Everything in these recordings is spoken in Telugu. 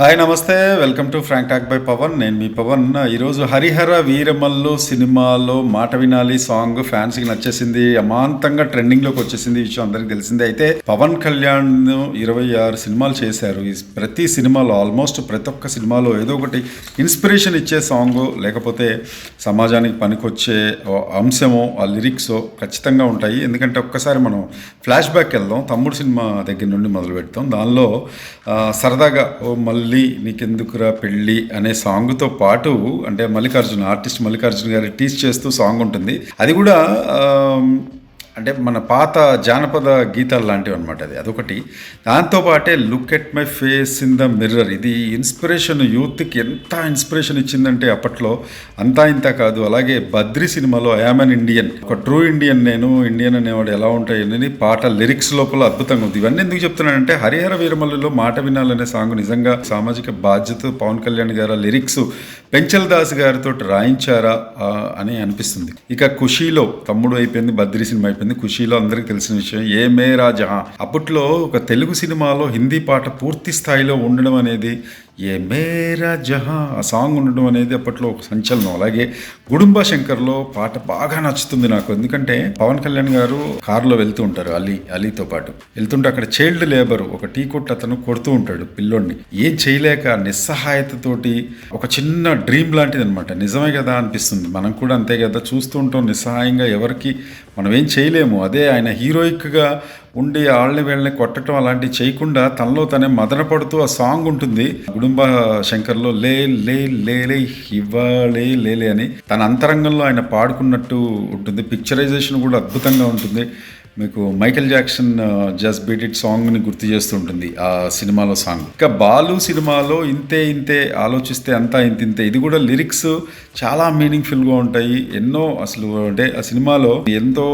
హాయ్ నమస్తే. Welcome to frank talk by Pavan. నేను మీ పవన్. ఈరోజు హరిహర వీరమల్లు సినిమాలో మాట వినాలి సాంగ్ ఫ్యాన్స్కి నచ్చేసింది. అమాంతంగా ట్రెండింగ్లోకి వచ్చేసింది. విషయం అందరికి తెలిసిందే. అయితే పవన్ కళ్యాణ్ ఇరవై ఆరు సినిమాలు చేశారు. ఈ ప్రతి సినిమాలో ఆల్మోస్ట్ ప్రతి ఒక్క సినిమాలో ఏదో ఒకటి ఇన్స్పిరేషన్ ఇచ్చే సాంగ్ లేకపోతే సమాజానికి పనికొచ్చే అంశమో ఆ లిరిక్స్ ఖచ్చితంగా ఉంటాయి. ఎందుకంటే ఒక్కసారి మనం ఫ్లాష్ బ్యాక్ వెళ్దాం. తమ్ముడు సినిమా దగ్గర నుండి మొదలు పెడతాం దానిలో సరదాగా ఓ మళ్ళీ నీకెందుకురా పెళ్ళి అనే సాంగ్తో పాటు అంటే మల్లికార్జున ఆర్టిస్ట్ మల్లికార్జున గారి టీచ్ చేస్తూ సాంగ్ ఉంటుంది. అది కూడా అంటే మన పాత జానపద గీతాలు లాంటివి అనమాట అది. అదొకటి. దాంతోపాటే look at my face in the mirror. ఇది ఇన్స్పిరేషన్ యూత్కి ఎంత ఇన్స్పిరేషన్ ఇచ్చిందంటే అప్పట్లో అంతా ఇంత కాదు. అలాగే బద్రి సినిమాలో ఐఆమ్ ఇండియన్. ఒక ట్రూ ఇండియన్ నేను. ఇండియన్ అనేవాడు ఎలా ఉంటాయని పాట లిరిక్స్ లోపల అద్భుతంగా ఉంది. ఇవన్నీ ఎందుకు చెప్తున్నానంటే హరిహర వీరమల్లులో మాట వినాలనే సాంగ్ నిజంగా సామాజిక బాధ్యత పవన్ కళ్యాణ్ గారు లిరిక్స్ పెంచల్ దాస్ గారితో రాయించారా అని అనిపిస్తుంది. ఇక ఖుషీలో తమ్ముడు అయిపోయింది బద్రి సినిమా అయిపోయింది. ఖుషీలో అందరికీ తెలిసిన విషయం ఏ మే రాజా అప్పట్లో ఒక తెలుగు సినిమాలో హిందీ పాట పూర్తి స్థాయిలో ఉండడం అనేది ఏ మేరా జహా ఆ సాంగ్ ఉండడం అనేది అప్పట్లో ఒక సంచలనం. అలాగే గుడుంబ శంకర్లో పాట బాగా నచ్చుతుంది నాకు. ఎందుకంటే పవన్ కళ్యాణ్ గారు కారులో వెళ్తూ ఉంటారు అలీ అలీతో పాటు. వెళ్తుంటే అక్కడ చైల్డ్ లేబర్ ఒక టీ కొట్టు అతను కొడుతూ ఉంటాడు పిల్లోడిని. ఏం చేయలేక నిస్సహాయతతోటి ఒక చిన్న డ్రీమ్ లాంటిది అనమాట నిజమే కదా అనిపిస్తుంది. మనం కూడా అంతే కదా చూస్తూ ఉంటాం నిస్సహాయంగా. ఎవరికి మనం ఏం చేయలేము. అదే ఆయన హీరోయిక్గా ఉండి ఆళ్ళని వీళ్ళని కొట్టడం అలాంటివి చేయకుండా తనలో తనే మదన పడుతూ ఆ సాంగ్ ఉంటుంది. గుడుంబ శంకర్లో లే లే లే లే ఇవ్వాలే లేలే అని తన అంతరంగంలో ఆయన పాడుకున్నట్టు ఉంటుంది. పిక్చరైజేషన్ కూడా అద్భుతంగా ఉంటుంది. మీకు Michael Jackson just beat it సాంగ్ని గుర్తు చేస్తుంటుంది ఆ సినిమాలో సాంగ్. ఇక బాలు సినిమాలో ఇంతే ఇంతే ఆలోచిస్తే అంతా ఇంత ఇంతే. ఇది కూడా లిరిక్స్ చాలా మీనింగ్ఫుల్గా ఉంటాయి. ఎన్నో అసలు అంటే ఆ సినిమాలో ఎంతో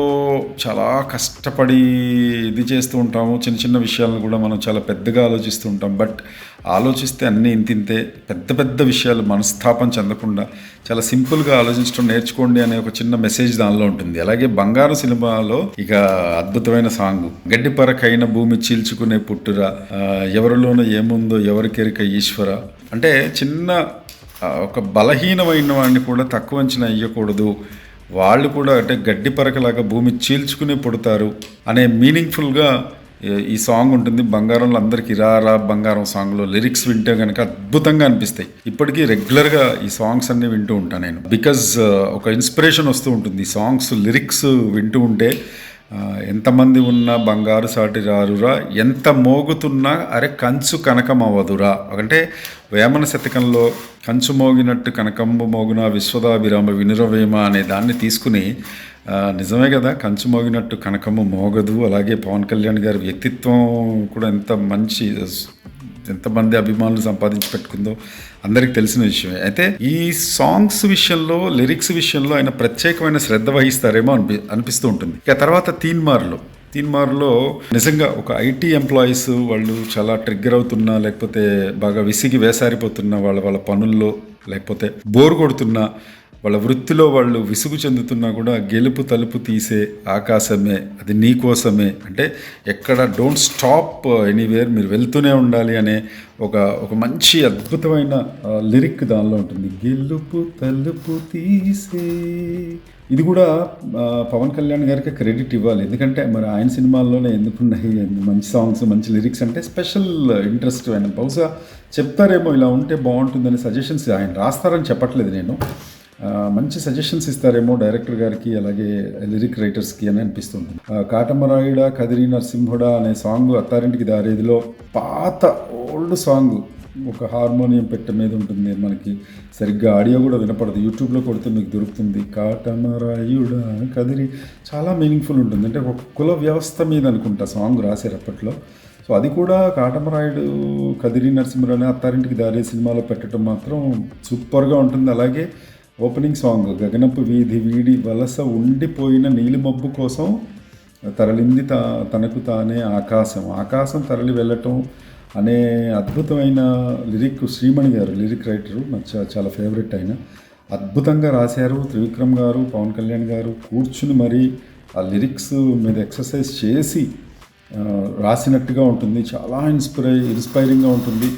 చాలా కష్టపడి ఇది చేస్తూ ఉంటాము. చిన్న చిన్న విషయాలను కూడా మనం చాలా పెద్దగా ఆలోచిస్తూ ఉంటాం. బట్ ఆలోచిస్తే అన్నీ ఇంతింతే పెద్ద పెద్ద విషయాలు మనస్తాపం చెందకుండా చాలా సింపుల్గా ఆలోచించడం నేర్చుకోండి అనే ఒక చిన్న మెసేజ్ దానిలో ఉంటుంది. అలాగే బంగారు సినిమాలో ఇక అద్భుతమైన సాంగ్ గడ్డి పరకైన భూమి చీల్చుకునే పుట్టురా ఎవరిలోనూ ఏముందో ఎవరికెరిక ఈశ్వర. అంటే చిన్న ఒక బలహీనమైన వాడిని కూడా తక్కువ అంచనా ఇవ్వకూడదు వాళ్ళు కూడా అంటే గడ్డి పరకలాగా భూమి చీల్చుకుని పుడతారు అనే మీనింగ్ఫుల్గా ఈ- సాంగ్ ఉంటుంది బంగారంలో అందరికి రా రా బంగారం సాంగ్లో లిరిక్స్ వింటే కనుక అద్భుతంగా అనిపిస్తాయి. ఇప్పటికీ రెగ్యులర్గా ఈ సాంగ్స్ అన్నీ వింటూ ఉంటాను నేను. బికాజ్ ఒక ఇన్స్పిరేషన్ వస్తూ ఉంటుంది. ఈ సాంగ్స్ లిరిక్స్ వింటూ ఉంటే ఎంతమంది ఉన్నా బంగారు సాటి రారురా ఎంత మోగుతున్నా అరే కంచు కనకం అవ్వదురా. అంటే వేమన శతకంలో కంచు మోగినట్టు కనకంబ మోగున విశ్వదాభిరామ వినురవేమ అనే దాన్ని తీసుకుని నిజమే కదా కంచు మోగినట్టు కనకము మోగదు. అలాగే పవన్ కళ్యాణ్ గారి వ్యక్తిత్వం కూడా ఎంత మంచి ఎంతమంది అభిమానులు సంపాదించి పెట్టుకుందో అందరికి తెలిసిన విషయమే. అయితే ఈ సాంగ్స్ విషయంలో లిరిక్స్ విషయంలో ఆయన ప్రత్యేకమైన శ్రద్ధ వహిస్తారేమో అనిపి అనిపిస్తూ ఉంటుంది. ఇక తర్వాత తీన్మార్లు. తీన్మార్లో నిజంగా ఒక ఐటీ ఎంప్లాయీస్ వాళ్ళు చాలా ట్రిగ్గర్ అవుతున్నా లేకపోతే బాగా విసిగి వేసారిపోతున్న వాళ్ళ వాళ్ళ పనుల్లో లేకపోతే బోర్ కొడుతున్నా వాళ్ళ వృత్తిలో వాళ్ళు విసుగు చెందుతున్నా కూడా గెలుపు తలుపు తీసే ఆకాశమే అది నీ కోసమే. అంటే ఎక్కడ డోంట్ స్టాప్ ఎనీవేర్ మీరు వెళ్తూనే ఉండాలి అనే ఒక ఒక మంచి అద్భుతమైన లిరిక్ దానిలో ఉంటుంది. గెలుపు తలుపు తీసే ఇది కూడా పవన్ కళ్యాణ్ గారికి క్రెడిట్ ఇవ్వాలి. ఎందుకంటే మరి ఆయన సినిమాల్లోనే ఎందుకున్నాయి? మంచి సాంగ్స్ మంచి లిరిక్స్ అంటే స్పెషల్ ఇంట్రెస్ట్ ఆయన. బహుశా చెప్తారేమో ఇలా ఉంటే బాగుంటుందని సజెషన్స్ ఆయన రాస్తారని చెప్పట్లేదు నేను. మంచి సజెషన్స్ ఇస్తారేమో డైరెక్టర్ గారికి అలాగే లిరిక్ రైటర్స్కి అని అనిపిస్తుంది. కాటమరాయుడ కదిరి నరసింహుడా అనే సాంగ్ అత్తారింటికి దారేదిలో పాత ఓల్డ్ సాంగ్. ఒక హార్మోనియం పెట్టె మీద ఉంటుంది మనకి. సరిగ్గా ఆడియో కూడా వినపడదు. యూట్యూబ్లో కొడితే మీకు దొరుకుతుంది. కాటమరాయుడా కదిరి. చాలా మీనింగ్ఫుల్ ఉంటుంది. అంటే ఒక కుల వ్యవస్థ మీద అనుకుంటా సాంగ్ రాశారు అప్పట్లో సో అది కూడా కాటమరాయుడు కదిరి నరసింహుడు అత్తారింటికి దారి సినిమాలో పెట్టడం మాత్రం సూపర్గా ఉంటుంది. అలాగే ఓపెనింగ్ సాంగ్ గగనపు వీధి వీడి వలస ఉండిపోయిన నీలిమబ్బు కోసం తరలింది తా తనకు తానే ఆకాశం. ఆకాశం తరలి వెళ్ళటం అనే అద్భుతమైన లిరిక్ శ్రీమణి గారు లిరిక్ రైటరు నాకు చాలా ఫేవరెట్ ఆయన. అద్భుతంగా రాశారు. త్రివిక్రమ్ గారు పవన్ కళ్యాణ్ గారు కూర్చుని మరీ ఆ లిరిక్స్ మీద ఎక్సర్సైజ్ చేసి రాసినట్టుగా ఉంటుంది. చాలా ఇన్స్పిరై ఇన్స్పైరింగ్గా ఉంటుంది.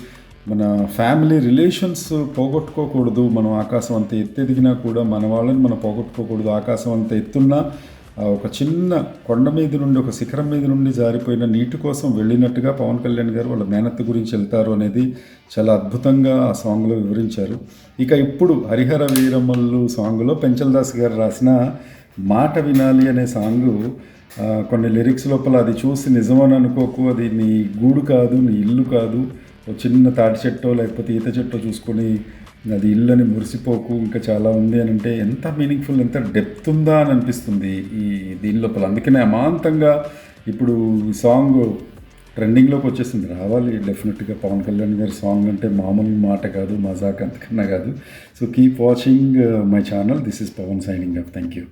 మన ఫ్యామిలీ రిలేషన్స్ పోగొట్టుకోకూడదు. మనం ఆకాశం అంత ఎత్తు ఎదిగినా కూడా మన వాళ్ళని మనం పోగొట్టుకోకూడదు. ఆకాశం అంత ఎత్తున్నా ఒక చిన్న కొండ మీద నుండి ఒక శిఖరం మీద నుండి జారిపోయిన నీటి కోసం వెళ్ళినట్టుగా పవన్ కళ్యాణ్ గారు వాళ్ళ మేనత్త గురించి వెళ్తారు అనేది చాలా అద్భుతంగా ఆ సాంగ్లో వివరించారు. ఇక ఇప్పుడు హరిహర వీరమల్లు సాంగ్లో పెంచలదాస్ గారు రాసిన మాట వినాలి అనే సాంగ్ కొన్ని లిరిక్స్ లోపల అది చూసి నిజమని అనుకోకు అది నీ గూడు కాదు నీ ఇల్లు కాదు ఒక చిన్న తాటి చెట్టో లేకపోతే ఈత చెట్టో చూసుకొని అది ఇల్లు మురిసిపోకు ఇంకా చాలా ఉంది అని అంటే ఎంత మీనింగ్ఫుల్ ఎంత డెప్త్ ఉందా అని అనిపిస్తుంది ఈ దీని లోపల. అందుకనే అమాంతంగా ఇప్పుడు ఈ సాంగ్ ట్రెండింగ్లోకి వచ్చేసింది. రావాలి డెఫినెట్గా పవన్ కళ్యాణ్ గారి సాంగ్ అంటే మామూలు మాట కాదు మజాక్ అంతకన్నా కాదు. So keep watching my channel this is Pavan signing up thank you